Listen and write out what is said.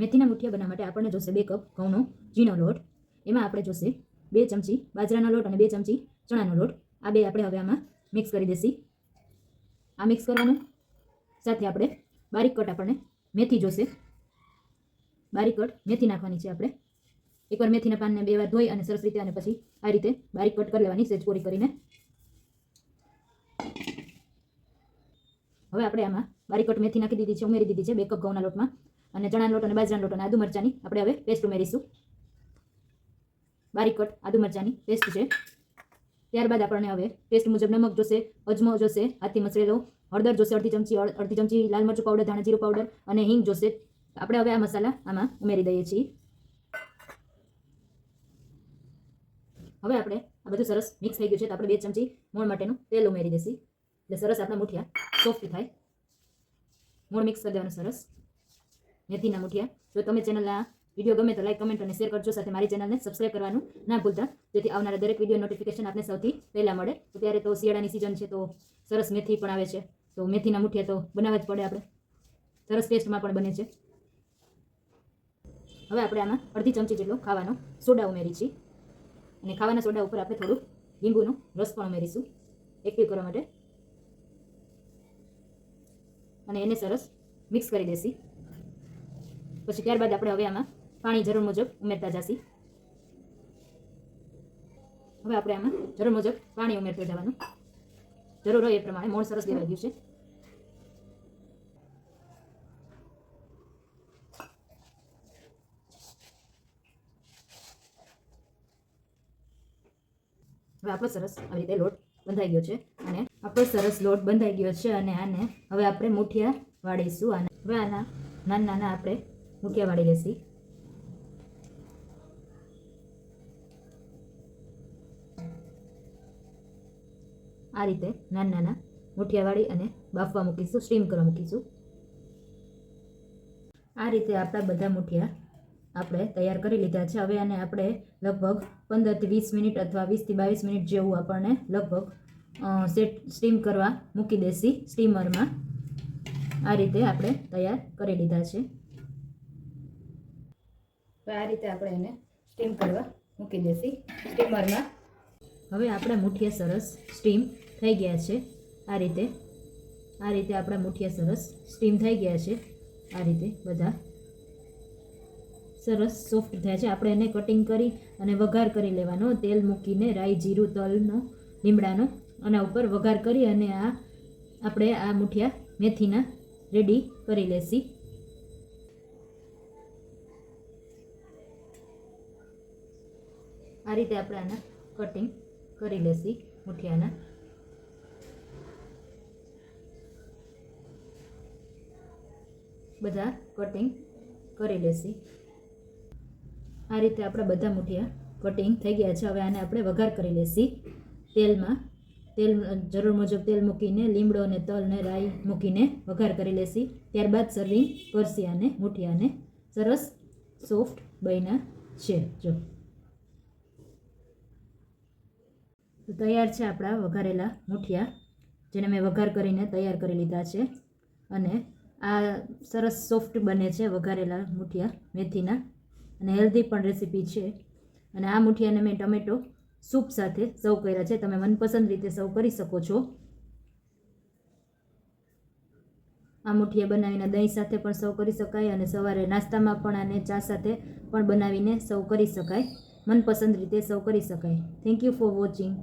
મેથીના મુઠિયા બનાવવા માટે આપણને જોશે બે કપ ઘઉંનો ઝીણો લોટ. એમાં આપણે જોશે બે ચમચી બાજરાનો લોટ અને બે ચમચી ચણાનો લોટ. આ બે આપણે હવે આમાં મિક્સ કરી દેસી આ મિક્સ કરવાનું. સાથે આપણે બારીક કટ આપણને મેથી જોશે. બારીક કટ મેથી નાખવાની છે આપણે. એકવાર મેથીના પાનને બે વાર ધોઈ અને સરસ રીતે અને પછી આ રીતે બારીક કટ કરી લેવાની સેજ કોરી કરીને. હવે આપણે આમાં બારીક કટ મેથી નાખી દીધી છે, ઉમેરી દીધી છે બે કપ ઘઉંના લોટમાં. અને ચણાનો લોટ અને બાજરાનો લોટ અને આદુ મરચાની. આપણે હવે પેસ્ટ ઉમેરીશું. બારીક કટ, આદુ મરચાની પેસ્ટ છે. ત્યારબાદ આપણને હવે ટેસ્ટ મુજબ નમક જોશે, અજમો જોશે, હાથથી મસળેલો હળદર જોશે, અડધી ચમચી અડધી ચમચી લાલ મરચું પાવડર ધાણા જીરું પાવડર અને હિંગ જોશે. આપણે હવે આ મસાલા આમાં ઉમેરી દઈએ છીએ. હવે આપણે આ બધું સરસ મિક્સ થઈ ગયું છે તો આપણે બે ચમચી મોણ માટેનું તેલ ઉમેરી દઈશું. એટલે સરસ આપણા મુઠિયા સોફ્ટ થાય. મોણ મિક્સ કરી દેવાનું સરસ. મેથીના મુઠિયા જો તમે ચેનલના વીડિયો ગમે તો લાઈક કમેન્ટ અને શેર કરજો. સાથે મારી ચેનલને સબસ્ક્રાઈબ કરવાનું ના ભૂલતા. જેથી આવનારા દરેક વીડિયો નોટિફિકેશન આપને સૌથી પહેલાં મળે. તો ત્યારે તો શિયાળાની સિઝન છે તો સરસ મેથી પણ આવે છે. તો મેથીના મુઠિયા તો બનાવવા જ પડે આપણે. સરસ ટેસ્ટમાં પણ બને છે. હવે આપણે આમાં અડધી ચમચી જેટલો ખાવાનો સોડા ઉમેરી છીએ અને ખાવાના સોડા ઉપર આપણે થોડું લીંબુનો રસ પણ ઉમેરીશું. એક્ટિવ કરવા માટે. અને એને સરસ મિક્સ કરી દેસી પછી ત્યારબાદ આપણે હવે આમાં પાણી જરૂર મુજબ ઉમેરતા જશી હવે આપણે આમાં જરૂર મુજબ પાણી ઉમેરતું જવાનું. જરૂર હોય એ પ્રમાણે મોણ સરસ દેવાઈ ગયું છે. હવે આપણો સરસ આવી રીતે લોટ બંધાઈ ગયો છે અને આપણો સરસ લોટ બંધાઈ ગયો છે અને આને હવે આપણે મુઠિયા વાળીશું. અને હવે આના નાના નાના આપણે વાળી લેશી આ રીતે નાના નાના મુઠિયાવાળી અને બાફવા મૂકીશું, સ્ટીમ કરવા મૂકીશું. આ રીતે આપણા બધા મુઠિયા આપણે તૈયાર કરી લીધા છે. હવે આને આપણે લગભગ પંદરથી વીસ મિનિટ અથવા વીસથી બાવીસ મિનિટ જેવું આપણને લગભગ સેટ સ્ટીમ કરવા મૂકી દેસી સ્ટીમરમાં આ રીતે આપણે તૈયાર કરી લીધા છે. તો આ રીતે આપણે એને સ્ટીમ કરવા મૂકી દેસી સ્ટીમરમાં હવે આપણા મુઠિયા સરસ સ્ટીમ થઈ ગયા છે. આ રીતે આ રીતે આપણા મુઠિયા સરસ સ્ટીમ થઈ ગયા છે. આ રીતે બધા સરસ સોફ્ટ થયા છે. આપણે એને કટિંગ કરી અને વઘાર કરી લેવાનો. તેલ મૂકીને રાઈ, જીરું, તલનો, લીમડાનો આના ઉપર વઘાર કરી અને આ, આપણે આ મુઠિયા મેથીના રેડી કરી લેશી. આ રીતે આપણે આના કટિંગ કરી લેશી, મુઠિયાના. બધા કટિંગ કરી લેશી. આ રીતે આપણા બધા મુઠિયા કટિંગ થઈ ગયા છે. હવે આને આપણે વઘાર કરી લેશી. તેલમાં તેલ જરૂર મુજબ તેલ મૂકીને, લીમડો અને તલ ને રાઈ મૂકીને વઘાર કરી લેશી. ત્યારબાદ સર્વિંગ કરશી આને મુઠિયાને. સરસ સોફ્ટ બન્યા છે. જો તો તૈયાર છે આપણા વઘારેલા મૂઠિયા, જેને મેં વઘાર કરીને તૈયાર કરી લીધા છે. અને આ સરસ સોફ્ટ બને છે વઘારેલા મૂઠિયા મેથીના. અને હેલ્ધી પણ રેસીપી છે. અને આ મૂઠિયાને મેં ટમેટો સૂપ સાથે સર્વ કર્યા છે. તમે મનપસંદ રીતે સર્વ કરી શકો છો. આ મૂઠિયા બનાવીને દહીં સાથે પણ સર્વ કરી શકાય અને સવારે નાસ્તામાં પણ આને ચા સાથે પણ બનાવીને સર્વ કરી શકાય. મનપસંદ રીતે સર્વ કરી શકાય. Thank you for watching